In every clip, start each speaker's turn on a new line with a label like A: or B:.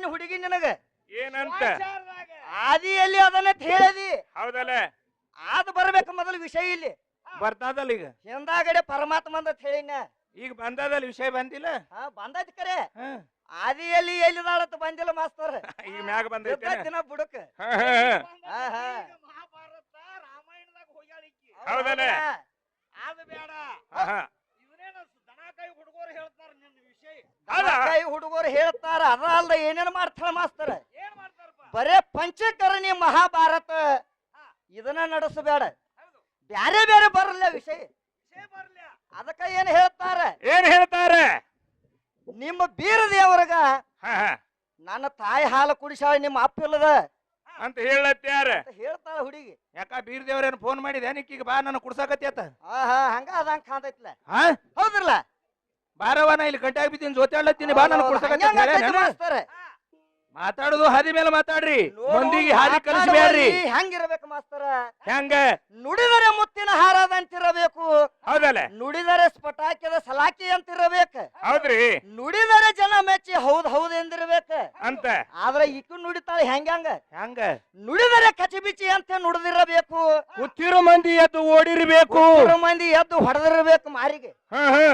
A: ಹೇಳಿದ್ದೇನೆ ಹುಡುಗಿ ನಿನಗ?
B: ಏನಂತ?
A: ಆದಿಯಲ್ಲಿ ಅದನ್ನ ಹೇಳದಿ.
B: ಹೌದಲ್ಲ?
A: ಆದ ಬರ್ಬೇಕು ಮೊದಲು ವಿಷಯ ಇಲ್ಲಿ.
B: ಬರ್ತದಲ್ಲ ಈಗ.
A: ಹಿಂದಾಗಡೆ ಪರಮಾತ್ಮ ಅಂತ ಹೇಳಿನ
B: ಈಗ ಬಂದದಲ್ಲ ವಿಷಯ ಬಂದಿಲ್ಲ?
A: ಹಾ ಬಂದೈತಿ ಕರೆ. ಆದಿಯಲ್ಲಿ ಎಲ್ಲಿದಾಳತ್ ಬಂದಿಲ್ಲ ಮಾಸ್ತರ್.
B: ಈಗ ಮ್ಯಾಗ ಬಂದೈತಿ
A: ದಿನ ಬುಡಕ್.
B: ಹೌದಲ್ಲ?
C: ಅದು ಬೇಡ. ಇವನೇನ ದನಕಾಯಿ ಹುಡುಗರು ಹೇಳ್ತಾರ ನಿನ್ನ?
A: ಕೈ ಹುಡುಗರು ಹೇಳ್ತಾರ ಅದ ಅಲ್ಲ ಏನೇನ್ ಮಾಡ್ತಾಳ ಮಾಸ್ತರ?
C: ಏನ್
A: ಬರೇ ಪಂಚಕರಣಿ ಮಹಾಭಾರತ ಇದನ್ನ ನಡೆಸಬೇಡ. ಬ್ಯಾರೆ ಬೇರೆ ಬರಲ್ಲ ವಿಷಯ. ಅದಕ್ಕ ಏನ್ ಹೇಳ್ತಾರ?
B: ಏನ್ ಹೇಳ್ತಾರ?
A: ನಿಮ್ಮ ಬೀರ ದೇವರಗ
B: ಹಾ, ಹಾ.
A: ನನ್ನ ತಾಯಿ ಹಾಲು ಕುಡಿಸಾಳ ನಿಮ್ಮ ಅಪ್ಪ ಇಲ್ಲದ?
B: ಅಂತ ಹೇಳತ್ಯಾರ
A: ಅಂತ ಹೇಳ್ತಾಳ ಹುಡುಗಿ.
B: ಯಾಕ ಬೀರ್ ದೇವ್ರೇನು ಫೋನ್ ಮಾಡಿದೆ ಈಗ ಬಾ ನನ್ನ ಹಾ
A: ಆಹಾ ಹಂಗ ಅದಂಗ ಕಾಂತೈತ್ಲ
B: ಹಾ?
A: ಹೌದ್ರಲ್ಲ?
B: ಬಾರವ ನಾ ಇಲ್ಲಿ ಗಂಟೆ ಬಿದ್ದೀನಿ ಜೊತೆ ಆಡ್ಲತ್ತೀನಿ ಬಾ
A: ನಾನು?
B: ಮಾತಾಡುದು ಹಾದಿ ಮೇಲೆ ಮಾತಾಡ್ರಿ. ಮಂದಿಗೆ ಹಾದಿ ಕಲಿಸಬೇಡ್ರಿ
A: ಹೆಂಗಿರ್ಬೇಕು ಮಾಸ್ತರ?
B: ಹೆಂಗ?
A: ನುಡಿದರೆ ಮುತ್ತಿನ ಹಾರದಂತಿರಬೇಕು
B: ಹೌದಲ್ಲ?
A: ನುಡಿದರೆ ಸ್ಫಟಾಕಿದ ಸಲಾಕಿ ಅಂತಿರಬೇಕು.
B: ಹೌದ್ರಿ.
A: ನುಡಿದರೆ ಜನ ಮೆಚ್ಚಿ ಹೌದ್ ಹೌದ್ ಎಂದಿರ್ಬೇಕ.
B: ಅಂತ.
A: ಆದ್ರೆ ಈಕು ನುಡಿತಾಳೆ ಹೆಂಗ
B: ಹೆಂಗ?
A: ನುಡಿದರೆ ಕಚಿಬಿಚಿ ಅಂತ ನುಡಿದಿರಬೇಕು.
B: ಕೂತಿರೋ ಮಂದಿ ಎದ್ದು ಓಡಿರ್ಬೇಕು.
A: ಮಂದಿ ಎದ್ದು ಹೊಡೆದಿರ್ಬೇಕು ಮಾರಿಗೆ.
B: ಹಾ ಹಾ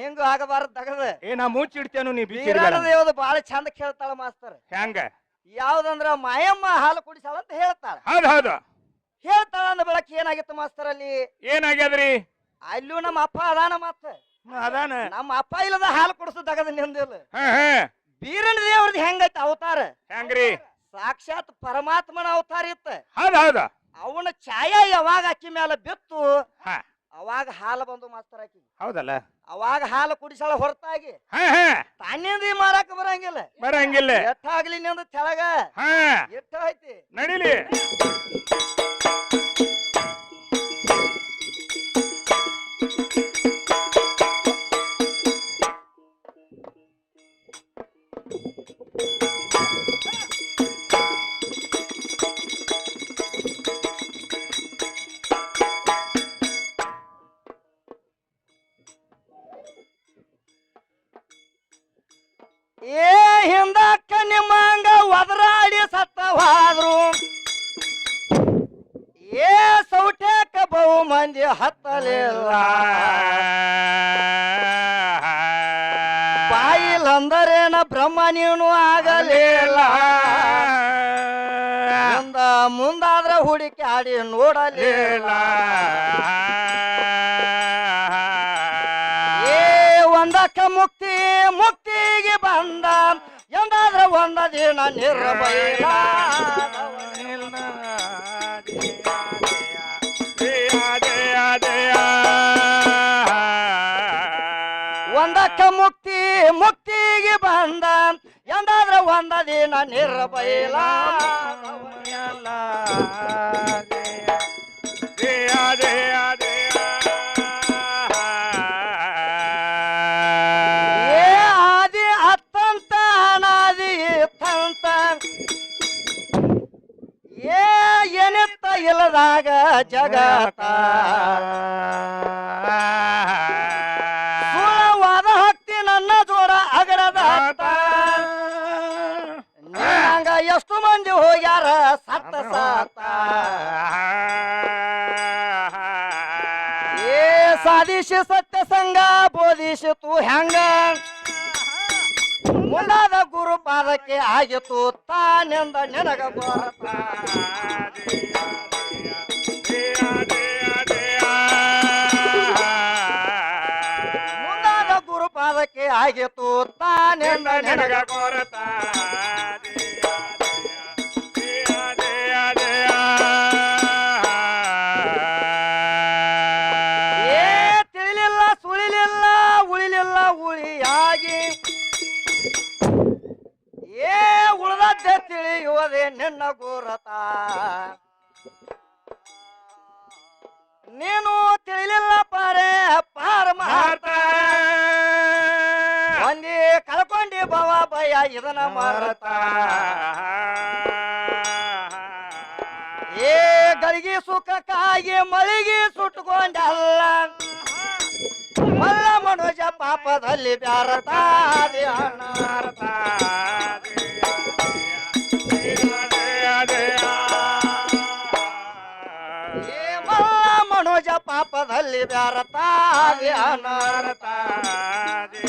A: ಹೆಂಗ ಆಗಬಾರದು ತಗದ.
B: ಏ ನಾ ಮುಚ್ಚಿಡ್ತೇನು ನೀ
A: ದೇವದ ಬಾಳ ಚಂದ ಕೇಳ್ತಾಳ ಮಾಸ್ತರ್.
B: ಹೆಂಗ
A: ಯಾವ್ದಂದ್ರ ಮಾಯಮ್ಮ ಹಾಲು ಕುಡಿಸಾಳ ಅಂತ ಹೇಳ್ತಾಳ.
B: ಹೌದ್ ಹೌದು.
A: ಹೇಳ್ತಾಳ ಅಂದ ಬೆಳಕ್ ಏನಾಗಿತ್ತು ಮಾಸ್ತರ್ ಅಲ್ಲಿ?
B: ಏನಾಗ್ಯದ್ರಿ?
A: ಅಲ್ಲೂ ನಮ್ಮ ಅಪ್ಪ ಅದಾನ ಮತ್ತ
B: ಅದಾನ.
A: ನಮ್ಮ ಅಪ್ಪ ಇಲ್ಲದ ಹಾಲು ಕುಡಿಸು ತಗದ ನಿಂದಿಲ್ಲ.
B: ಹಾ ಹಾ.
A: ಬೀರಣ ದೇವ್ರದ್ ಹೆಂಗೈತ ಅವತಾರ?
B: ಹೆಂಗ್ರಿ?
A: ಸಾಕ್ಷಾತ್ ಪರಮಾತ್ಮನ ಅವತಾರ ಇತ್ತ.
B: ಹೌದ್ ಹೌದ.
A: ಅವನ ಛಾಯಾ ಯಾವಾಗ ಅಕ್ಕಿ ಮೇಲೆ ಬಿತ್ತು?
B: ಹಾ.
A: ಅವಾಗ ಹಾಲು ಬಂದು ಮಾಸ್ತರ್ ಆಕಿ.
B: ಹೌದಲ್ಲ?
A: ಅವಾಗ ಹಾಲು ಕುಡಿಸಳ ಹೊರತಾಗಿ.
B: ಮಾರಾಕ
A: ತಾನಿಂದ ಮಾಡಾಕ ಬರಂಗಿಲ್ಲ.
B: ಬರಂಗಿಲ್ಲ.
A: ಎಟ್ಟಾಗ್ಲಿ ನಿಂದ ತೆಳಗ?
B: ಹಾ.
A: ಎಟ್ಟ ಐತಿ
B: ನಡಿಲಿ.
A: ಏ, ಹಿಂದಕ್ಕ ನಿಮ್ಮಂಗ ಒದರಾಡಿ ಸತ್ತವಾದ್ರು. ಏ, ಸೌಟ್ಯಾಕ ಬಹು ಮಂದಿ ಹತ್ತಲಿಲ್ಲ. ಬಾಯಿಲಂದರೇನ ಬ್ರಹ್ಮ ನೀನು ಆಗಲಿಲ್ಲ. ಮುಂದಾದ್ರ ಹುಡುಕಿ ಆಡಿ ನೋಡಲಿಲ್ಲ. ಏ, ಒಂದಕ್ಕೆ ಮುಕ್ತಿ ಮುಕ್ತಿಗೆ ಬಂದ ಎಂದಾದ್ರ ಒಂದ ದಿನ ನಿರ್ಬೈಲ ಒಂದಕ್ಕೆ ಮುಕ್ತಿ ಮುಕ್ತಿಗೆ ಬಂದ ಎಂದಾದ್ರ ಒಂದ ದಿನ ನಿರ್ಬೈಲ ಏ ಏ ಏನಿತ್ತ ಇಲ್ಲದಾಗ ಜಗತ್ತ. ಸುಳವಾದ ಹಕ್ತಿ ನನ್ನ ಜೋರ ಅಗರದ ಎಷ್ಟು ಮಂದಿ ಹೋಗ್ಯಾರ ಸತ್ತ ಸಾತ. ಏ ಸಾಧಿಸಿ ಸತ್ಯ ಸಂಗ ಬೋಧಿಸಿ ತು ಹೆಂಗ. ಮುಂದಾದ ಗುರು ಪಾದಕ್ಕೆ ಆಗಿತು ತಾನೆಂದ ನೆನಗ ಭಾರತ ಆಗಿತು ತಾನೆಂದ ನನಗ ಏ ರೂಪದಲ್ಲಿ ಬ್ಯಾರತಾದಿ, ಅನಾರತಾದಿ ಮಲ್ಲ ಮನೋಜ ಪಾಪದಲ್ಲಿ ಬ್ಯಾರತಾದಿ, ಅನಾರತಾದಿ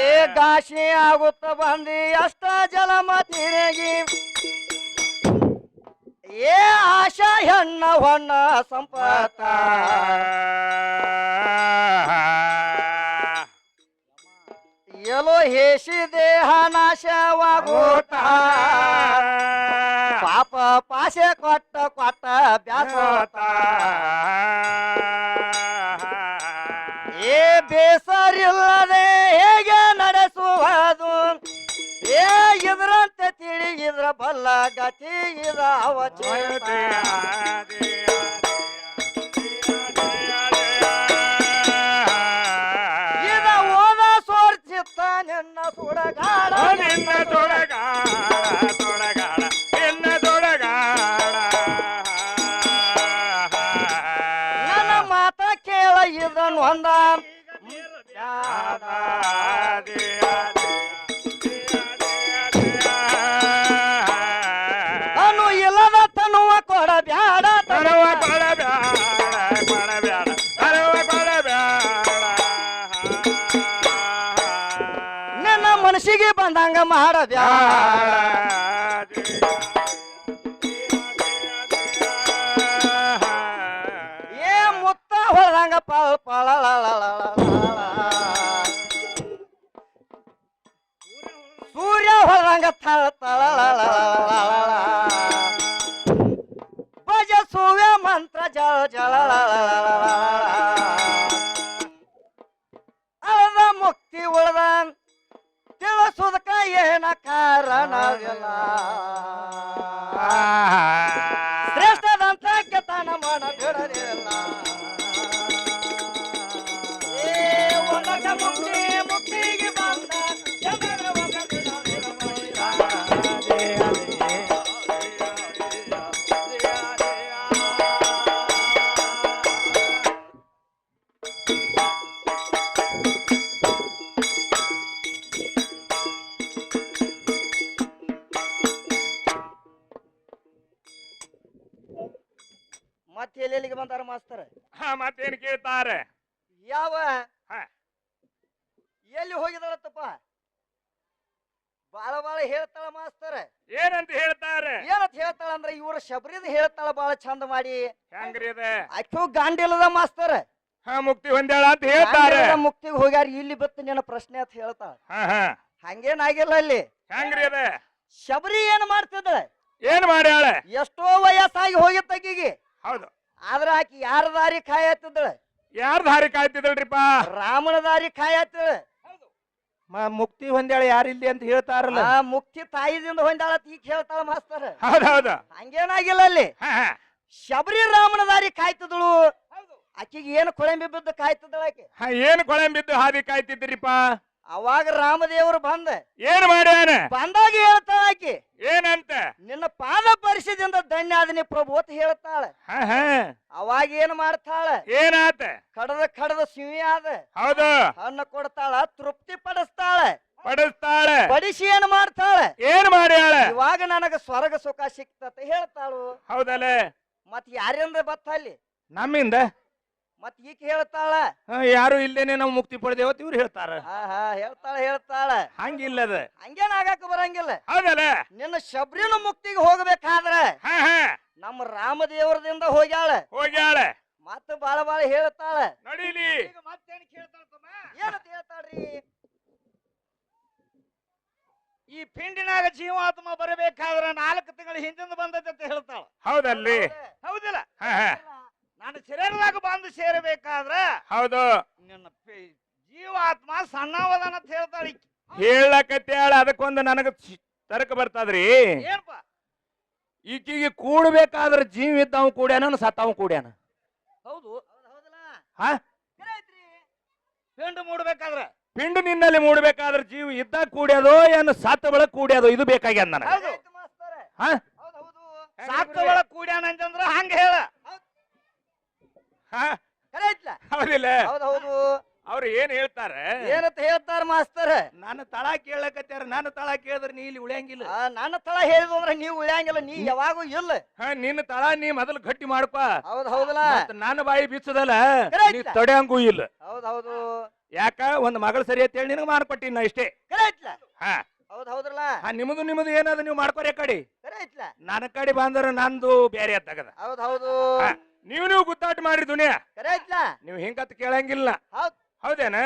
A: ಏ ಗಾಶಿ ಆಗುತ್ತ ಬಂದಿ, ಅಷ್ಟ ಜಲಮ ತಿರುಗಿ ಏ ಆಶಾ ಹೆಣ್ಣ ಹೊಣ್ಣ ಸಂಪತ್ತ ಎಲ್ಲೋ ಹೇಸಿ ದೇಹ ನಾಶವಾಗೋತ. ಪಾಪ ಪಾಸೆ ಕೊಟ್ಟ ಕೊಟ್ಟ ಬ್ಯಾಸೋತ. ಏ ಬೇಸರಿಲ್ಲದೆ ಹೇಗೆ ನಡೆಸುವುದು? ಏ ಇದ್ರಂತೆ ತಿಳಿಗಿದ್ರ ಬಲ್ಲ ಗತಿ ಇದಾವ ಇದ ಓದ ಸೋರ್ಚಿತ್ತ ನಿನ್ನ ಸುಡಗಾಡ
B: ನಿನ್ನ ತೊಡಗಾಡ ತೊಡಗಾಡ ನಿನ್ನ ತೊಡಗಾಡ
A: ನನ್ನ ಮಾತ ಕೇಳ ಇದನ್ ಒಂದ ಮನಸ್ಸಿಗೆ ಬಂದಂಗ ಮಾಡ ಬ್ಯಾಡ ಏ ಮುತ್ತ ಹೊಳದಂಗ ಪಳ ಪಳ ಸೂರ್ಯ ಹೊಳದಂಗ ಥಳ ಮಾಸ್ತರ?
B: ಹಾ ಮತ್ತೇನ್ ಕೇಳ್ತಾರೆ?
A: ಯಾವ?
B: ಹಾ.
A: ಎಲ್ಲಿ ಹೋಗಿದಳತ್ತಪ್ಪ? ಬಾಳ ಬಾಳ ಹೇಳ್ತಾಳ ಮಾಸ್ತರ.
B: ಏನಂತ ಹೇಳ್ತಾರೆ?
A: ಏನಂತ ಹೇಳ್ತಾಳ ಅಂದ್ರೆ ಇವ್ರ ಶಬರಿದ ಹೇಳ್ತಾಳ ಬಾಳ ಚಂದ ಮಾಡಿ.
B: ಹೆಂಗ್ರಿ ಅದ?
A: ಅಕ್ಕೂ ಗಾಂಡಿಲ್ಲದ ಮಾಸ್ತರ.
B: ಹಾ ಮುಕ್ತಿ ಹೊಂದ್ಯಾಳ ಅಂತ ಹೇಳ್ತಾರೆ.
A: ಮುಕ್ತಿ ಮುಕ್ತಿಗೆ ಹೋಗ್ಯಾರ ಇಲ್ಲಿ ಬತ್ತು ನಿನ್ನ ಪ್ರಶ್ನೆ ಅಂತ ಹೇಳ್ತಾಳ.
B: ಹಾ ಹಾ.
A: ಹಂಗೇನಾಗಿಲ್ಲ ಅಲ್ಲಿ.
B: ಹೆಂಗ್ರಿ ಅದ?
A: ಶಬರಿ ಏನ್ ಮಾಡ್ತಿದ್ದಾಳೆ?
B: ಏನ್ ಮಾಡ್ಯಾಳ?
A: ಎಷ್ಟೋ ವಯಸ್ಸಾಗಿ ಹೋಗಿತ್ತ ಆಕಿಗೆ
B: ಹೌದು.
A: ಆದ್ರ ಆಕಿ ಯಾರ ದಾರಿ ಕಾಯತ್ತಿದ್ದಳ?
B: ಯಾರ ದಾರಿ ಕಾಯ್ತಿದಳ್ರಿಪ್ಪ
A: ರಾಮನ ದಾರಿ ಕಾಯತ್ತಿಳ
B: ಮುಕ್ತಿ ಹೊಂದ್ಯಾಳ ಯಾರಿಲ್ಲಿ ಅಂತ ಹೇಳ್ತಾರಲ್ಲ.
A: ಆ ಮುಕ್ತಿ ತಾಯಿದಿಂದ ಹೊಂದಾಳ ಈಗ ಹೇಳ್ತಾಳ ಮಾಸ್ತರ.
B: ಹೌದೌದು
A: ಹಂಗೇನಾಗಿಲ್ಲ ಅಲ್ಲಿ. ಶಬರಿ ರಾಮನ ದಾರಿ ಕಾಯ್ತಿದಳು ಆಕಿಗೆ ಏನು ಕೊಳಂಬಿ ಬಿದ್ದು ಕಾಯ್ತಿದ್ದಳ ಆಕೆ?
B: ಏನು ಕೊಳಂಬಿದ್ದು ಹಾದಿ ಕಾಯ್ತಿದ್ರಿಪ್ಪ
A: ಅವಾಗ ರಾಮದೇವರು ಬಂದ.
B: ಏನ್ ಮಾಡ್ಯಾನ?
A: ಬಂದಾಗ ಹೇಳ್ತಾಳ ಆಕಿ.
B: ಏನಂತ?
A: ನಿನ್ನ ಪಾದ ಪರಿಸದಿಂದ ಧನ್ಯ ಆದನಿ ಪ್ರಭು ಅಂತ ಹೇಳ್ತಾಳ.
B: ಹಾ
A: ಏನ್ ಮಾಡ್ತಾಳ?
B: ಏನಾತ?
A: ಕಡದ ಕಡದ ಸಿವಿ ಆದ.
B: ಹೌದು.
A: ಹಣ್ಣು ಕೊಡ್ತಾಳ ತೃಪ್ತಿ ಪಡಿಸ್ತಾಳ.
B: ಪಡಿಸ್ತಾಳೆ.
A: ಪಡಿಸಿ ಏನ್ ಮಾಡ್ತಾಳೆ?
B: ಏನ್ ಮಾಡ್ಯಾಳ?
A: ಇವಾಗ ನನಗ ಸ್ವರ್ಗ ಸುಖ ಸಿಕ್ತತೆ ಹೇಳ್ತಾಳು.
B: ಹೌದಲ್ಲ
A: ಮತ್ ಯಾರಿಂದ ಬತ್ತ ಅಲ್ಲಿ
B: ನಮ್ಮಿಂದ?
A: ಮತ್ ಈಕೆ ಹೇಳ್ತಾಳ
B: ಹಾ, ಯಾರು ಇಲ್ಲೇನೆ ನಾವು ಮುಕ್ತಿ ಪಡೆದೇವತ್ ಇವ್ರು ಹೇಳ್ತಾರ.
A: ಹಾ ಹಾ ಹೇಳ್ತಾಳ ಹೇಳ್ತಾಳ.
B: ಹಂಗಿಲ್ಲದ.
A: ಹಂಗೇನ ಆಗಾಕ ಬರಂಗಿಲ್ಲ.
B: ಹೌದಲ್ಲ?
A: ನಿನ್ನ ಶಬರಿನ ಮುಕ್ತಿಗೆ ಹೋಗ್ಬೇಕಾದ್ರ
B: ಹಾ ಹಾ.
A: ನಮ್ಮ ರಾಮದೇವರದಿಂದ ಹೋಗ್ಯಾಳ.
B: ಹೋಗ್ಯಾಳ.
A: ಮತ್ತ ಬಾಳ ಬಾಳ ಹೇಳ್ತಾಳ.
B: ನಡೀಲಿ.
A: ಏನಂತ ಹೇಳ್ತಾಳ್ರಿ?
C: ಈ ಪಿಂಡಿನಾಗ ಜೀವಾತ್ಮ ಬರಬೇಕಾದ್ರೆ ನಾಲ್ಕು ತಿಂಗಳ ಹಿಂದಿಂದ ಬಂದೈತೆ ಅಂತ ಹೇಳ್ತಾಳ.
B: ಹೌದಲ್ಲಿ.
C: ಹೌದಿಲ್ಲ?
B: ಹಾ ಹಾ.
C: ನಾನು ಶರೀರದಾಗ ಬಂದು ಸೇರಬೇಕಾದ್ರ
B: ಹೌದು.
C: ನಿನ್ನ ಪಿ- ಜೀವಾತ್ಮ ಸಣ್ಣವದನ ಅಂತ ಹೇಳ್ತಾಳ ಈಕಿ.
B: ಅದಕ್ಕೊಂದು ನನಗ ಚಿ- ತರ್ಕ ಬರ್ತದ್ರಿ.
C: ಏನ್ಪ
B: ಈಕಿಗೆ ಕೂಡ್ಬೇಕಾದ್ರ ಜೀವ ಇದ್ದವ್ ಕೂಡ್ಯಾನ ಸತ್ತವ ಕೂಡ್ಯಾನ?
C: ಹೌದು.
B: ಹಾ?
C: ಪಿಂಡ ಮೂಡ್ಬೇಕಾದ್ರ.
B: ಪಿಂಡು ನಿನ್ನಲ್ಲಿ ಮೂಡ್ಬೇಕಾದ್ರ ಜೀವ ಇದ್ದಾಗ ಕೂಡ್ಯಾದೋ ಏನು ಸತ್ತ ಬಳಕ ಕೂಡ್ಯಾದೋ ಇದು ಬೇಕಾಗ್ಯದ ನನಗ.
C: ಹೌದು.
B: ಹಾ?
C: ಸಾತ್ತ ಒಳಗ್ ಕೂಡ್ಯಾನ ಅಂತಂದ್ರ ಹಂಗ ಹೇಳ.
A: ಕರೆ ಐತ್ಲ
B: ಹೌದಿಲ್ಲ.
A: ಹೌದ್ ಹೌದು
B: ಅವ್ರು ಏನ್ ಹೇಳ್ತಾರೆ?
A: ಏನಂತ ಹೇಳ್ತಾರ ಮಾಸ್ತರ್?
B: ನನ್ನ ತಳ ಕೇಳಕತ್ಯಾರ ನನ್ನ ತಳ ಕೇಳಿದ್ರೆ ನೀ ಇಲ್ಲಿ ಉಳಿಯಂಗಿಲ್ಲ.
A: ಆ, ನನ್ನ ತಳ ಹೇಳಿದ್ವು ಅಂದ್ರೆ ನೀವು ಉಳಿಯಂಗಿಲ್ಲ ನೀ ಯಾವಾಗೂ ಇಲ್ಲ
B: ಹಾ ನಿನ್ನ ತಳ ನೀ ಮೊದಲು ಗಟ್ಟಿ ಮಾಡ್ಕೊ
A: ಹೌದ್ ಹೌದಲ್ಲ.
B: ಮತ್ತ್ ನನ್ನ ಬಾಯಿ ಬಿಚ್ಚದಲ್ಲ
A: ಕರೆ
B: ನೀ
A: ಐತ್ಲ?
B: ತಡೆಯಂಗೂ ಇಲ್ಲ.
A: ಹೌದ್ ಹೌದು
B: ಯಾಕ ಒಂದ್ ಮಗಳ ಸರಿ ಅಂತ ಹೇಳಿ ನಿನಗೆ ಮಾಡ್ಕೊಟ್ಟಿನ ನಾ ಇಷ್ಟೇ.
A: ಕರೆ ಐತ್ಲ
B: ಹಾ.
A: ಹೌದ್ ಹೌದ್ರಲ್ಲ.
B: ಹಾ ನಿಮ್ದು ನಿಮ್ಮದು ಏನದ ನೀವು ಮಾಡ್ಕೊರಿ ಆ ಕಡೆ.
A: ಕರೆ ಐತ್ಲ
B: ನನ್ನ ಕಡೆ ಬಂದ್ರ ನಂದು ಬೇರೆ ತಗದ
A: ಹೌದ್ ಹೌದು.
B: ನೀವು ನೀವು ಗುದ್ದಾಟ ಮಾಡ್ರಿ ದುನಿಯಾ.
A: ಕರೆ ಐತ್ಲ
B: ನೀವು ಹಿಂಗತ್ ಕೇಳಂಗಿಲ್ಲ.
A: ಹೌದ್.
B: ಹೌದೇನ?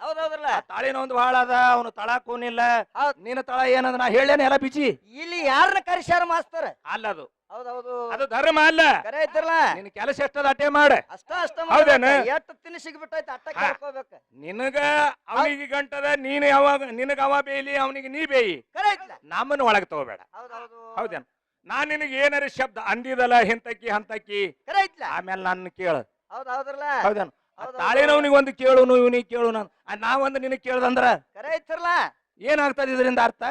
A: ಹೌದ್ ಹೌದ್ರಲ್ಲ.
B: ತಾಳಿನ ಒಂದು ಭಾಳ ಅದ ಅವನು ತಳ ಕೂನಿಲ್ಲ.
A: ಹೌದ್.
B: ನಿನ್ನ ತಳ ಏನದ ನಾ ಹೇಳೇನ ಎಲ್ಲ ಬಿಚಿ
A: ಇಲ್ಲಿ ಯಾರನ್ನ ಕರೆಸ್ಯಾರ ಮಾಸ್ತರ?
B: ಅಲ್ಲ ಅದು.
A: ಹೌದ್ ಹೌದು.
B: ಅದು ಧರ್ಮ ಅಲ್ಲ.
A: ಕರೆ ಐತ್ರಲ್ಲ
B: ನಿನ್ನ ಕೆಲಸ ಎಷ್ಟದ ಅಟೇ ಮಾಡ.
A: ಅಷ್ಟ ಅಷ್ಟ
B: ಹೌದೇನ?
A: ಎಷ್ಟು ತಿನ್ನಿಸಿಗೆ ಬಿಟ್ಟೈತಿ ಅಟ್ಟ. ಕೇಳ್ಕೋಬೇಕು.
B: ನಿನಗ ಅವನಿಗೆ ಗಂಟದ ನೀನು ಯಾವಾಗ ನಿನಗ ಅವ ಬೇಯಿ ಅವನಿಗೆ ನೀ ಬೇಯಿ.
A: ಕರೆ ಐತ್ಲ
B: ನಮ್ಮನ್ನ ಒಳಗೆ ತಗೋಬೇಡ.
A: ಹೌದ್ ಹೌದು.
B: ಹೌದೇನ? ನಾನ್ ನಿನಗೆ ಏನಾರ ಶಬ್ದ ಅಂದಿದಲ್ಲ ಹಿಂತಕ್ಕಿ ಹಂತಕ್ಕಿ ಆಮೇಲೆ ನನ್ನ ಕೇಳ. ಹೌದೇನ?
A: ಹೌದ್
B: ತಾಳಿನವನಿಗೆ ಒಂದು ಕೇಳುನು ಇವನಿಗೆ ಕೇಳು ನಾನು. ನಾವೊಂದು ನಿನಗೆ ಕೇಳ್ದಂದ್ರ? ಏನಾಗ್ತದ ಇದರಿಂದ ಅರ್ಥ?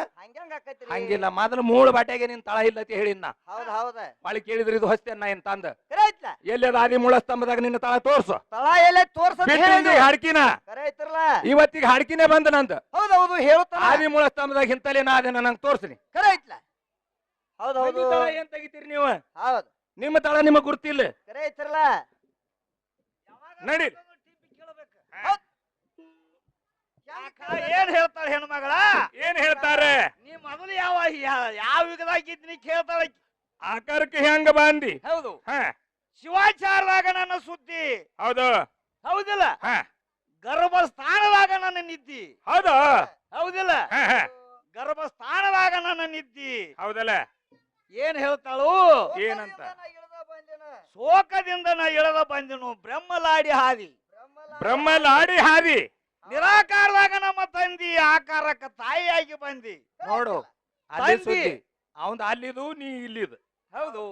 B: ಹಂಗಿಲ್ಲ ಮೊದಲು ಮೂಳು ಬಾಟೆಗೆ ನಿನ್ ತಳ ಇಲ್ಲ ಅಂತ ಹೇಳಿನ
A: ಹೌದ್ ಹೌದ.
B: ಮಳಿ ಕೇಳಿದ್ರೆ ಇದು ಹೊಸ್ತೇನ್ ನಾ ಏನ್ ತಂದ? ಎಲ್ಲಿ ಆದಿ ಮೂಳ ಸ್ತಂಭದಾಗ ನಿನ್ನ ತಳ ತೋರ್ಸು. ಹಾಡ್ಕಿನ. ಇವತ್ತಿಗೆ ಹಾಡ್ಕಿನೇ ಬಂದ ನಂದು.
A: ಹೌದ್ ಹೌದು ಹೇಳುತ್ತಾನ
B: ಆದಿ ಮೂಳ ಸ್ತಂಭದಾಗ ಹಿಂತಲೇ ನಾ ಅದನ್ನ ನಂಗೆ
A: ತೋರ್ಸಿನಿ ಹೌದ್ ಹೌದು.
B: ತಳ ಏನ್ ತೆಗಿತೀರಿ ನೀವು?
A: ಹೌದು.
B: ನಿಮ್ಮ ತಳ ನಿಮಗ್ ಗುರ್ತಿಲ್ಲ.
A: ಕರೆ ಐತ್ರಲ್ಲ.
B: ನಡಿ
C: ಏನ್ ಹೇಳ್ತಾಳ ಹೆಣ್ಮಗಳ
B: ಏನ್ ಹೇಳ್ತಾರೆ?
C: ನೀ ಮೊದಲು ಯಾವ ಯಾವ ಯುಗದಾಗಿದ್ನಿ ಕೇಳ್ತಾಳ? ಆಕಿ.
B: ಆಕಾರಕ್ಕೆ ಹೆಂಗ ಬಾಂದಿ?
C: ಹೌದು.
B: ಹ.
C: ಶಿವಾಚಾರದಾಗ ನನ್ನ ಸುದ್ದಿ.
B: ಹೌದು.
C: ಹೌದಿಲ್ಲ?
B: ಹ.
C: ಗರ್ಭಸ್ಥಾನದಾಗ ನನ್ನ ನಿದ್ದಿ.
B: ಹೌದು.
C: ಹೌದಿಲ್ಲ? ಗರ್ಭಸ್ಥಾನದಾಗ ನನ್ನ ನಿದ್ದಿ.
B: ಹೌದಲ್ಲ?
C: ಏನ್ ಹೇಳ್ತಾಳು?
B: ಏನಂತ?
C: ಶೋಕದಿಂದ ನಾ ಇಳದ ಬಂದೆನು. ಬ್ರಹ್ಮಲಾಡಿ ಹಾದಿ.
B: ಬ್ರಹ್ಮಲಾಡಿ ಹಾದಿ.
C: ನಿರಾಕಾರದಾಗ ನಮ್ಮ ತಂದಿ ಆಕಾರಕ್ಕ ತಾಯಿಯಾಗಿ ಬಂದಿ.
B: ನೋಡು ಅಲ್ಲಿ
C: ತಂದಿ.
B: ಅವಂದ ಅಲ್ಲಿದು ನೀ ಇಲ್ಲಿದು.
C: ಹೌದು.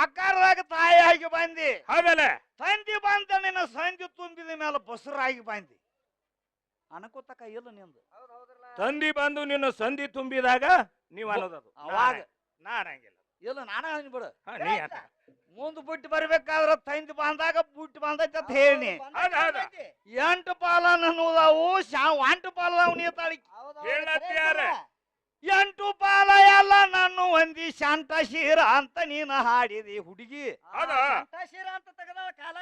C: ಆಕಾರದಾಗ ತಾಯಿಯಾಗಿ ಬಂದಿ.
B: ಹೌದಲ್ಲ
C: ತಂದಿ ಬಂದ ನಿನ್ನ ಸಂಜೆ ತುಂಬಿದ ಮೇಲೆ ಬಸರಾಗಿ ಬಂದಿ. ಅನಕೋತಕ ಇಲ್ಲ ನಿಂದು?
B: ತಂದಿ ಬಂದು ನಿನ್ನ ಸಂಧಿ ತುಂಬಿದಾಗ ನೀವ್ ಅನ್ನೋದದು
C: ಅವಾಗ.
B: ನಾ ಹಂಗಿಲ್ಲ
C: ಇಲ್ಲ ನಾನ ಅನ್ಬಿಡು
B: ಹ, ನೀ ಅನ್ನ.
C: ಮುಂದ್ ಬಿಟ್ಟು ಬರ್ಬೇಕಾದ್ರ ತಂದಿ ಬಂದಾಗ ಬಿಟ್ಟು ಬಂದೈತೆ ಅಂತ ಹೇಳಿ
B: ಹೌದ್ ಹೌದ್.
C: ಎಂಟು ಪಾಲ ಅನ್ನೋದಾವು ಶಾ ಎಂಟು ಪಾಲ ನೀತಾಳಿ
B: ಹೇಳತ್ತಿ ಯಾರ?
C: ಎಂಟು ಪಾಲ ಎಲ್ಲ ನನ್ನ ಒಂದಿ ಶಾಂತ ಶೀರ ಅಂತ ನೀನು ಹಾಡಿದಿ ಹುಡುಗಿ.
B: ಹೌದಾ?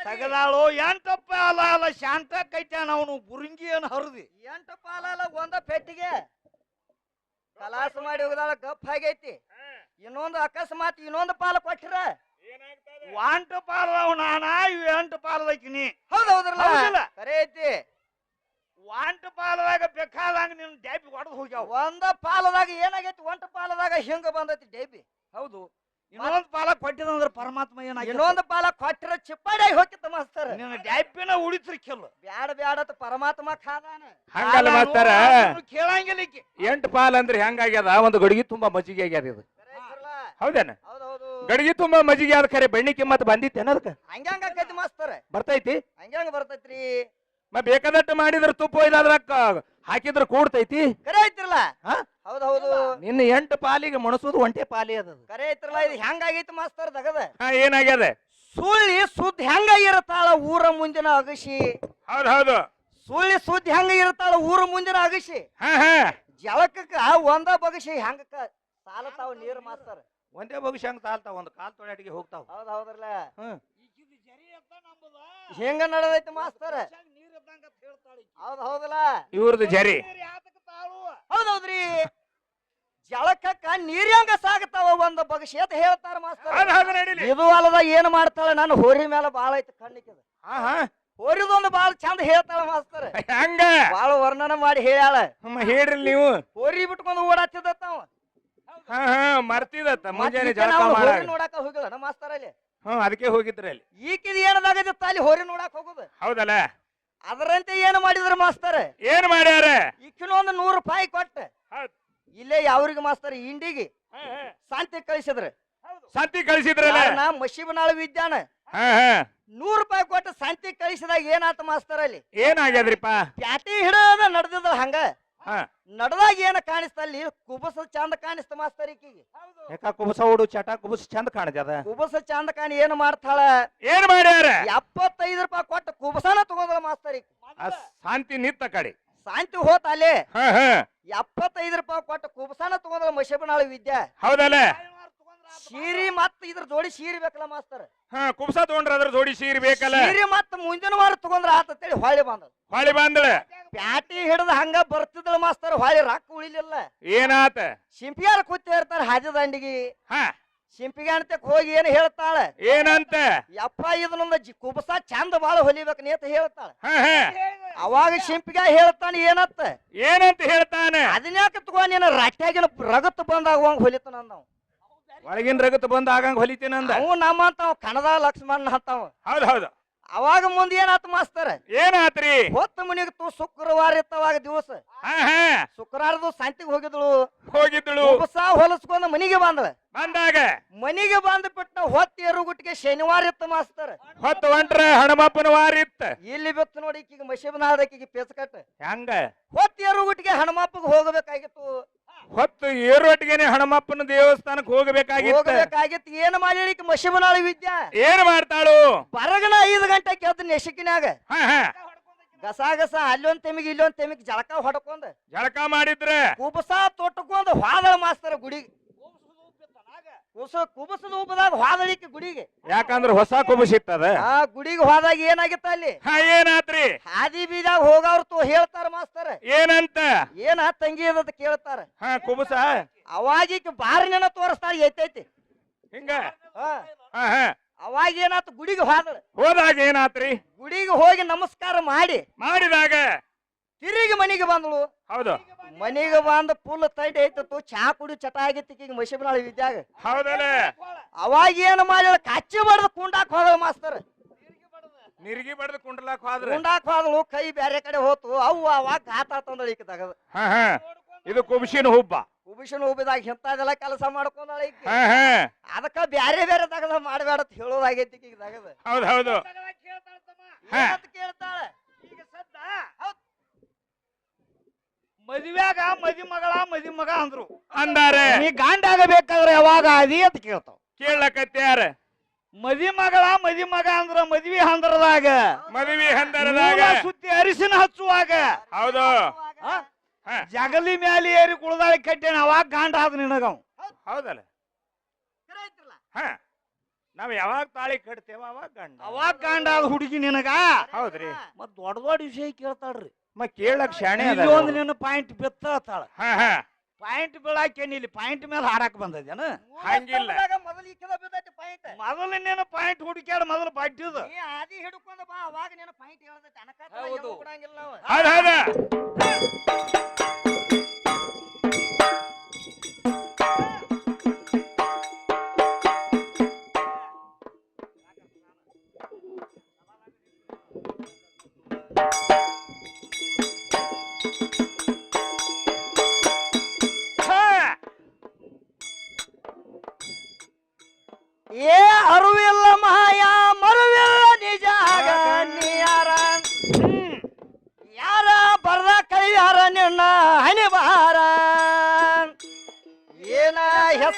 C: ತಗದಾಳು ಎಂಟು ಪಾಲ ಅಲ್ಲ ಶಾಂತ ಕೈತಾನ ಅವನು ಬುರುಂಗಿಯನ್ನು ಹರಿದಿ.
A: ಎಂಟು ಪಾಲಲ್ಲ ಒಂದ ಪೆಟ್ಟಿಗೆ. ಕಲಾಸ ಮಾಡಿ ಹೋಗದಾಳ ಗಪ್ ಆಗೈತಿ ಇನ್ನೊಂದು ಅಕಸ್ಮಾತ್ ಇನ್ನೊಂದು ಪಾಲ ಕೊಟ್ಟಿರ
C: ವಾಂಟು ಪಾಲದವ್ ನಾನ ಇವ್ ಎಂಟು
A: ಪಾಲದಕ್ಕಿನಿ
C: ಹೌದೌದ್ರಲ್ಲ?
A: ಕರೆ ಐತಿ.
C: ವಾಂಟು ಪಾಲದಾಗ ಬೇಕಾದಂಗ ನಿನ್ನ ಡೈಬಿ ಹೊಡೆದು ಹೋಗ್ಯಾವ.
A: ಒಂದ ಪಾಲದಾಗ ಏನಾಗೈತಿ? ಒಂಟು ಪಾಲದಾಗ ಹಿಂಗ ಬಂದೈತಿ ಡೈಬಿ.
C: ಹೌದು. ಇನ್ನೊಂದ್ ಪಾಲ ಕೊಟ್ಟಿದಂದ್ರ ಪರಮಾತ್ಮ ಏನಾಗಿ
A: ಇನ್ನೊಂದು ಪಾಲ ಕೊಟ್ಟಿರ ಚಿಪ್ಪಾಡಿಯಾಗಿ ಹೋಗಿತ್ತ ಮಾಸ್ತರ್.
C: ನಿನ್ನ ಡೈಪಿನ ಉಳಿತ್ರಿ ಉಳಿತಿರ್ಕಿಲ್ಲ
A: ಬ್ಯಾಡ ಬ್ಯಾಡತ್ ಪರಮಾತ್ಮ ಖಾದಾನ.
B: ಹಂಗಲ್ಲ ಮಾಸ್ತರ.
C: ಕೇಳಂಗಿಲ್ಲ ಈಕಿ.
B: ಎಂಟು ಪಾಲ್ ಅಂದ್ರೆ ಹೆಂಗಾಗ್ಯದ? ಒಂದು ಗಡಿಗೆ ತುಂಬಾ ಮಜ್ಜಿಗೆ ಆಗ್ಯದ ಇದು? ಹೌದೇನ?
A: ಹೌದ್ ಹೌದು
B: ಗಡಿಗೆ ತುಂಬಾ ಮಜ್ಜಿಗೆ ಆದ ಖರೆ ಬೆಣ್ಣಿ ಕಿಮ್ಮತ್ ಬಂದಿತ್ತೇನ ಅದಕ್ಕ?
A: ಹಂಗ್ಯಾಂಗ ಆಕೈತಿ ಮಾಸ್ತರ.
B: ಬರ್ತೈತಿ?
A: ಹಂಗ್ಯಾಂಗ ಬರ್ತೈತ್ರಿ.
B: ಮ ಬೇಕಾದಟ್ಟು ಮಾಡಿದ್ರ ತುಪ್ಪ ಇಲ್ಲಾದ್ರ ಹಾಕಿದ್ರ ಕೂಡ್ತೈತಿ?
A: ಕರೆ ಐತ್ರಲ್ಲ. ಹೌದು ಹೌದ್
B: ನಿನ್ನ ಎಂಟು ಪಾಲಿಗೆ ಮಣಸೋದು ಒಂಟೆ ಪಾಲಿ ಅದ.
A: ಕರೆ ಐತ್ರಲ್ಲ ಇದು ಹೆಂಗಾಗೈತಿ ಮಾಸ್ತರ್ ದಗದ?
B: ಹಾ ಏನಾಗ್ಯದ?
A: ಸುಳ್ಳಿ ಸುದ್ದಿ ಹೆಂಗ ಇರತಾಳ ಊರ ಮುಂದಿನ ಅಗಸಿ
B: ಹೌದ್ ಹೌದು.
A: ಸುಳ್ಳಿ ಸುದ್ದಿ ಹೆಂಗ ಇರತಾಳ ಊರ ಮುಂದಿನ ಅಗಸಿ
B: ಹಾ ಹಾ.
A: ಜಳಕಕ್ಕ ಒಂದ ಬಗಸಿ ಹೆಂಗಕ್ಕ ಸಾಲತಾವ ನೀರು ಮಾಸ್ತರ್.
B: ಒಂದೇ ಹಂಗ ತಾಳ್ತಾವ ಒಂದು ಕಾಲ್ ತೊಳೆಟಿಗೆ ಹೋಗ್ತಾವ.
A: ಹೌದ್ ಹೌದ್ರಲ್ಲ
B: ಹ್ಮ್.
C: ಈಕಿದು ಜರಿ ಅಂತ ನಂಬುದ.
A: ಹೆಂಗ ನಡೆದೈತಿ ಮಾಸ್ತರ್?
C: ನೀರ್ ಇದ್ದಂಗ ಅಂತ ಹೇಳ್ತಾಳ ಈಕಿ.
A: ಹೌದ್ ಹೌದಲ್ಲ
B: ಇವ್ರದ್ದು ಜರಿ.
C: ಹೌದೌದ್ರಿ ಯಾತಕ್ ತಾಳು?
A: ಹೌದ್ ಹೌದ್ರಿ. ಜಳಕಕ್ಕ ನೀರ್ ಹೆಂಗ ಸಾಗತಾವ ಒಂದ ಬಗಸಿ ಅಂತ ಹೇಳ್ತಾರ ಮಾಸ್ತರ್. ಇದು ಅಲ್ಲದ ಏನ್ ಮಾಡ್ತಾಳ? ನಾನು ಹೋರಿ ಮೇಲೆ ಬಾಳ ಐತಿ ಕಣ್ಣಿಕ್ಕಿದ
B: ಹಾ ಹಾ
A: ಹೋರಿದೊಂದು ಬಾಳ ಚಂದ ಹೇಳ್ತಾಳ ಮಾಸ್ತರ್.
B: ಹೆಂಗ?
A: ಬಾಳ ವರ್ಣನ ಮಾಡಿ ಹೇಳ್ಯಾಳ.
B: ಹ್ಮ್ ಹೇಳ್ರಿ ನೀವು.
A: ಹೋರಿ ಬಿಟ್ಕೊಂಡು ಓಡಾತಿದ್ದ
B: ಹಾ ಹಾ ಮರ್ತಿದತ್ತ. ಮುಂಜಾನೆ ಜಳಕ
A: ಹೋರಿ ನೋಡಾಕ ಹೋಗಿಲ್ಲ ನಮ್ಮ ಮಾಸ್ತರ್ ಅಲ್ಲಿ.
B: ಹ್ಮ್ ಅದಕ್ಕೆ ಹೋಗಿದ್ರಿ ಅಲ್ಲಿ.
A: ಈಕಿದ ಏನದಾಗದಿತ್ತ ಅಲ್ಲಿ ಹೋರಿ ನೋಡಾಕ ಹೋಗುದು?
B: ಹೌದಲ್ಲ?
A: ಅದರಂತೆ ಏನ್ ಮಾಡಿದ್ರ ಮಾಸ್ತರ್?
B: ಏನ್ ಮಾಡ್ಯಾರ?
A: ಈಕಿನ ಒಂದು ನೂರು ರೂಪಾಯಿ ಕೊಟ್ಟ. ಇಲ್ಲೇ ಯಾವ್ರಿಗೆ ಮಾಸ್ತರ್? ಇಂಡಿಗೆ
B: ಶಾಂತಿ.
A: ಶಾಂತಿ ಕಳಿಸಿದ್ರ.
B: ಸಂತಿ ಕಳಿಸಿದ್ರಲ್ಲ?
A: ನಾ? ಮಶಿಬನಾಳ ವಿದ್ಯಾನ. ನೂರು ರೂಪಾಯಿ ಕೊಟ್ಟು ಶಾಂತಿ ಕಳಿಸಿದಾಗ ಏನಾತ ಮಾಸ್ತರ್ ಅಲ್ಲಿ?
B: ಏನಾಗ್ಯದ್ರಿಪ್ಪ
A: ಪ್ಯಾಟಿ ಹಿಡದ ನಡೆದಿದ್ರ ಹಂಗ. ನಡ್ದಾಗ ಏನ ಕಾಣಿಸ್ತಲ್ಲಿ ಕುಬಸ ಚಂದ ಕಾಣಿಸ್ತ ಮಾಸ್ತರ್ ಈಕಿಗೆ.
B: ಯಾಕ ಕುಬಸ ಓಡು ಚಟ ಕುಬಸ ಚಂದ ಕಾಣಜದ
A: ಕುಬಸ ಚಂದ ಕಾಣಿ ಏನ್ ಮಾಡ್ತಾಳ?
B: ಏನ್ ಮಾಡ್ಯಾರ?
A: ಎಪ್ಪತ್ತೈದು ರೂಪಾಯಿ ಕೊಟ್ಟು ಕುಬಸನ ತಗೊಂಡ್ರ ಮಾಸ್ತರ್ ಈಕಿ.
B: ಶಾಂತಿ ನಿತ್ತ ಕಡೆ.
A: ಶಾಂತಿ ಹೋತ ಅಲ್ಲಿ?
B: ಹಾ ಹಾ.
A: ಎಪ್ಪತ್ತೈದು ರೂಪಾಯಿ ಕೊಟ್ಟು ಕುಬಸನ ತಗೊಂಡ್ರ ಮಶಬನಾಳ ವಿದ್ಯಾ?
B: ಹೌದಲ್ಲ?
A: ಶೀರಿ ಮತ್ತ ಇದ್ರ ಜೋಡಿ ಶೀರಿ ಬೇಕಲ್ಲ ಮಾಸ್ತರ್.
B: ಹಾ ಕುಬ್ಸ ತಗೊಂಡ್ರ ಅದ್ರ ಜೋಡಿ ಸೀರಿ ಬೇಕಲ್ಲ?
A: ಸೀರಿ ಮತ್ತ ಮುಂದಿನ ವಾರ ತಗೊಂಡ್ರ ಆತಂತೇಳಿ ಹೊಳೆ ಬಂದ
B: ಹೊಳಿ ಬಂದಳ.
A: ಪ್ಯಾಟಿ ಹಿಡಿದ ಹಂಗ ಬರ್ತಿದ್ಳ ಮಾಸ್ತರ್ ಹೊಳಿ ರೊಕ್ಕ ಉಳಿಲಿಲ್ಲ.
B: ಏನಾತ?
A: ಸಿಂಪಿಯಾರ ಕೂತಿ ಇರ್ತಾರ ಹಾದಿ ದಂಡಿಗೆ.
B: ಹಾ.
A: ಸಿಂಪಿಗೆ ಅಂತಕ್ ಹೋಗಿ ಏನ್ ಹೇಳ್ತಾಳ?
B: ಏನಂತ?
A: ಯಪ್ಪ ಇದನ್ನೊಂದ ಕುಬಸ ಚಂದ ಬಾಳ ಹೊಲಿಬೇಕು ನೀತ ಹೇಳ್ತಾಳ.
B: ಹಾ ಹಾ.
A: ಅವಾಗ ಸಿಂಪಿಗ ಹೇಳ್ತಾನೆ ಏನತ್ತ
B: ಏನಂತ ಹೇಳ್ತಾನೆ?
A: ಅದನ್ಯಾಕ ತಗೊಂಡ್ ನೀನು ರಟ್ಯಾಗಿನ ರಗತ್ ಬಂದಾಗ ಹೊಲಿತಾನ ಅಂದವ.
B: ಒಳಗಿನ ರಗತ್ ಬಂದ ಆಗಂಗ ಹೊಲಿತೀನಂದ
A: ಅವು ನಮ್ಮಂತಾವ ಕಣದ ಲಕ್ಷ್ಮಣ ಹತ್ತಾವ.
B: ಹೌದ್ ಹೌದು.
A: ಅವಾಗ ಮುಂದೆ ಏನಾತ ಮಾಸ್ತರ?
B: ಏನಾತ್ರಿ?
A: ಹೊತ್ತ ಮುನಿಗೆ ತು ಶುಕ್ರವಾರ ಇತ್ತವಾಗ ದಿವಸ. ಶುಕ್ರವಾರದು ಸಂತಿಗೆ ಹೋಗಿದ್ಳು.
B: ಹೋಗಿದಳು.
A: ಉತ್ಸಾವ ಹೊಲಸ್ಕೊಂಡ್ ಮನಿಗೆ ಬಂದಳ.
B: ಬಂದಾಗ?
A: ಮನಿಗೆ ಬಂದ ಬಿಟ್ಟ ಹೊತ್ತ ಎರುಗುಟ್ಟಿಗೆ ಶನಿವಾರ ಇತ್ತು ಮಾಸ್ತರ.
B: ಹೊತ್ತ ಹೊಂಟ್ರ ಹಣಮಪ್ಪನ ವಾರ ಇತ್ತ.
A: ಇಲ್ಲಿ ಬಿತ್ತು ನೋಡಿ ಈಕಿಗೆ ಮಶಿಬನಾದಕ್ಕಿಗೆ ಪೇಚಕಟ್ಟ
B: ಹೆಂಗ?
A: ಹೊತ್ತ ಎರುಗುಟ್ಟಿಗೆ ಹನುಮಪ್ಪಗೆ ಹೋಗಬೇಕಾಗಿತ್ತು
B: ಹೊತ್ತು ಏರೊಟ್ಟಿಗೆನೆ ಹಣಮಪ್ಪನ ದೇವಸ್ಥಾನಕ್ಕೆ ಹೋಗಬೇಕಾಗಿತ್ತ.
A: ಹೋಗಬೇಕಾಗಿತ್ತು. ಏನ್ ಮಾಡಿ ಮಶಿಬನಾಳ ವಿದ್ಯಾ?
B: ಏನ್ ಮಾಡ್ತಾಳು?
A: ಬರಗನ ಐದು ಗಂಟೆ ಎದ್ದು
B: ನೆಶಕಿನಾಗ
A: ಗಸ ಗಸ ಅಲ್ಲೊಂದ್ ತೆಮಿಗೆ ಇಲ್ಲೊಂದ್ ತೆಮಿಗೆ ಜಳಕ ಹೊಡ್ಕೊಂಡ್.
B: ಜಳಕ ಮಾಡಿದ್ರೆ?
A: ಕುಬಸ ತೊಟ್ಟಕೊಂಡ್ ಹಾದಳ ಮಾಸ್ತರ ಗುಡಿಗೆ ಕುಸ ಕುಬಸ ರೂಪದಾಗ ಹಾದಳಿಕ್ಕೆ ಗುಡಿಗೆ.
B: ಯಾಕಂದ್ರ ಹೊಸ ಕುಬಸಿತ್ತದ
A: ಆ ಗುಡಿಗೆ ಹೋದಾಗ ಏನಾಗಿತ್ತ ಅಲ್ಲಿ?
B: ಹಾ ಏನಾತ್ರಿ
A: ಹಾದಿ ಬೀದಾಗ ಹೋಗವ್ರ ತೋ ಹೇಳ್ತಾರ ಮಾಸ್ತರ.
B: ಏನಂತ?
A: ಏನ ತಂಗಿ ಅದ ಕೇಳ್ತಾರ.
B: ಹಾ ಕುಬಸ?
A: ಅವಾಗ ಬಾರಿನ ತೋರಿಸ್ತಾರ ಎತ್ತೈತಿ.
B: ಹಿಂಗ?
A: ಹಾ.
B: ಹಾ ಹಾ.
A: ಅವಾಗ ಏನಾತು ಗುಡಿಗೆ ಹೋದಳ
B: ಹೋದಾಗ ಏನಾತ್ರಿ
A: ಗುಡಿಗೆ ಹೋಗಿ ನಮಸ್ಕಾರ ಮಾಡಿ.
B: ಮಾಡಿದಾಗ?
A: ತಿರುಗಿ ಮನೆಗೆ ಬಂದಳು.
B: ಹೌದು.
A: ಮನೆಗೆ ಬಂದ ಫುಲ್ ತೈಟ್ ಐತತ್ತು ಚಾ ಕುಡಿ ಚಟ ಆಗಿತ್ತು ಈಗ ಮಶಿಬನಾಳ ವಿದ್ಯಾಗ
B: ಹೌದಲ್ಲ
A: ಅವಾಗ ಏನ್ ಮಾಡಿಳ ಕಚ್ಚಿ ಬಡ್ದು ಕುಂಡಾಕ್ ಹೋದ ಮಾಸ್ತರ್.
B: ನಿರ್ಗಿ ಬಡ್ದು ಕುಂಡ್ಲಾಕ್ ಹೋದ್ರ?
A: ಕುಂಡಾಕ್ ಹೋದಳು ಕೈ ಬ್ಯಾರೆ ಕಡೆ ಹೋತು ಅವು ಅವಾಗ ಗಾತ ತಂದಳ ಈಗ ತಗದು.
B: ಹಾ ಹಾ. ಇದು ಕುಬಿಸಿನ ಹುಬ್ಬ.
A: ಉಬಿಷನ್ ಉಬಿದಾಗ ಇಂಥದೆಲ್ಲ ಕೆಲಸ ಮಾಡ್ಕೊಂಡಳ ಈಗ
B: ಹಾ ಹಾ.
A: ಅದಕ್ಕ ಬ್ಯಾರೆ ಬೇರೆ ತಗದ ಮಾಡಬೇಡ ಅಂತ ಹೇಳೋದಾಗೈತಿ ಈಗ ತಗದ.
B: ಹೌದ್ ಹೌದು. ಹಾ.
A: ಕೇಳ್ತಾಳ?
C: ಈಗ ಸದ್ದ ಮದುವ್ಯಾಗ ಮದಿ ಮಗಳ ಮದಿ ಮಗ ಅಂದ್ರು.
B: ಅಂದಾರೆ.
C: ನೀ ಗಾಂಡಾಗಬೇಕಾದ್ರೆ ಯಾವಾಗ ಅದಿ ಅಂತ ಕೇಳ್ತಾವ.
B: ಕೇಳಕತ್ಯಾರ
C: ಮದಿ ಮಗಳ ಮದಿ ಮಗ ಅಂದ್ರ ಮದ್ವಿ ಹಂದ್ರದಾಗ.
B: ಮದುವೆ ಹಂದರದಾಗ.
C: ಮೂಲ ಸುತ್ತಿ ಅರಿಶಿನ ಹಚ್ಚುವಾಗ.
B: ಹೌದು.
C: ಆ?
B: ಹಾ.
C: ಜಗಲಿ ಮ್ಯಾಲಿ ಏರಿ ಕುಳದಾಳಿ ಕಟ್ಟೇನ ಅವಾಗ ಗಾಂಡ ಆದ ನಿನಗ
B: ಹೌದಲ್ಲ? ಹಾ. ನಾವ್ ಯಾವಾಗ ತಾಳಿ ಕಟ್ತೇವ ಅವಾಗ ಗಂಡ
C: ಅವಾಗ ಗಾಂಡ ಆದ ಹುಡುಗಿ ನಿನಗ.
B: ಹೌದ್ರಿ.
C: ಮತ್ ದೊಡ್ಡ ದೊಡ್ಡ ವಿಷಯ ಕೇಳ್ತಾಳ್ರಿ.
B: ಮ ಕೇಳಕ್ ಶಾಣೆ ಅದ
C: ಇಲ್ಲಿ ಒಂದು ನಿನ್ನ ಪಾಯಿಂಟ್ ಬಿತ್ತಾಳ
B: ಹಾ ಹಾ.
C: ಪಾಯಿಂಟ್ ಬೀಳಾಕೇನಿ ಇಲ್ಲಿ ಪಾಯಿಂಟ್ ಮೇಲೆ ಹಾಡಕ್ ಬಂದದೇನ
B: ಹಂಗಿಲ್ಲ.
A: ಮೊದಲು ಈಕಿದ ಬಿದ್ದೈತಿ ಪಾಯಿಂಟ್.
C: ಮೊದಲು ನಿನ್ನ ಪಾಯಿಂಟ್ ಹುಡುಕ್ಯಾಡ ಮೊದಲು ಬಡ್ಡಿದ.
A: ನೀ ಆದಿ ಹಿಡ್ಕೊಂಡ ಬಾ ಅವಾಗ ನೀನು ಪಾಯಿಂಟ್ ಹೇಳ್ದೈತಿ.
C: ಹೌದು.
B: ಹೌದ್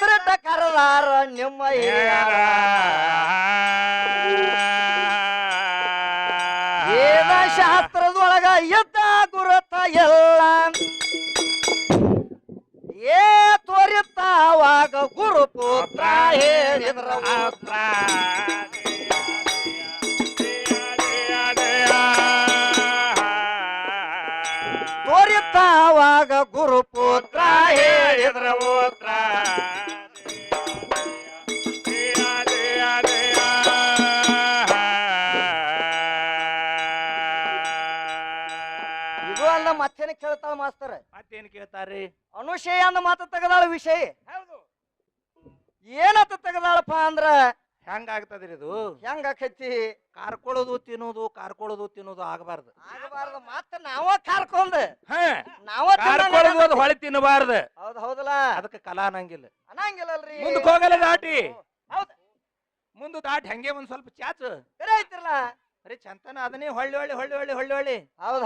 A: ಹೆಸರಿಟ್ಟ ಕರದಾರ ನಿಮ್ಮ ವೇದ ಶಾಸ್ತ್ರದೊಳಗ ಎದ್ದ ಗುರುತ ಎಲ್ಲ. ಏ ತೋರಿತಾವಾಗ ಗುರುಪುತ್ರ ಹೇಳಿದ್ರ ಮಾತ್ರ. ಮತ್ತೇನ ಕೇಳ್ತಾಳ ಮಾಸ್ತರ್.
B: ಮತ್ತೇನ್ ಕೇಳ್ತಾರ್ರಿ?
A: ಅನುಶಯ ಅಂದ ಮಾತ ತೆಗದಾಳ ವಿಷಯ. ಏನತ್ತ ತೆಗದಾಳಪ್ಪ ಅಂದ್ರ?
B: ಹೆಂಗ ಆಗ್ತದ್ರಿ ಇದು?
A: ಹೆಂಗ ಆಕೈತಿ?
B: ಕಾರ್ಕೊಳ್ಳೋದು ತಿನ್ನೋದು ಕಾರ್ಕೊಳ್ಳೋದು ತಿನ್ನೋದು ಆಗಬಾರ್ದು.
A: ಆಗಬಾರ್ದು. ಮತ್ತ ನಾವ ಕಾರ್ಕೊಂಡ್ ನಾವ
B: ಕಾರ್ಕೊಳ್ಳೋದು ಅದು ಹೊಳೆ ತಿನ್ನಬಾರ್ದು.
A: ಹೌದ್ ಹೌದಲ್ಲ.
B: ಅದಕ್ಕೆ ಕಲಾ ಅನ್ನಂಗಿಲ್ಲ.
A: ಅನ್ನಂಗಿಲ್ಲಲ್ರಿ.
B: ಮುಂದಕ್ಕೆ ಹೋಗಲ್ಲ ದಾಟಿ.
A: ಹೌದ್.
B: ಮುಂದೆ ದಾಟಿ ಹಂಗೆ ಒಂದ್ ಸ್ವಲ್ಪ ಚಾಚು.
A: ಕರೆ ಐತಿರಲ್ಲ
B: ಅರೆ ಚಂತನ ಅದನ್ನೇ ಹೊಳ್ಳಿ ಹೊಳ್ಳಿ ಹೊಳ್ಳಿ ಹೊಳ್ಳಿ ಹೊಳ್ಳಿ ಹೊಳ್ಳಿ.
A: ಹೌದ್.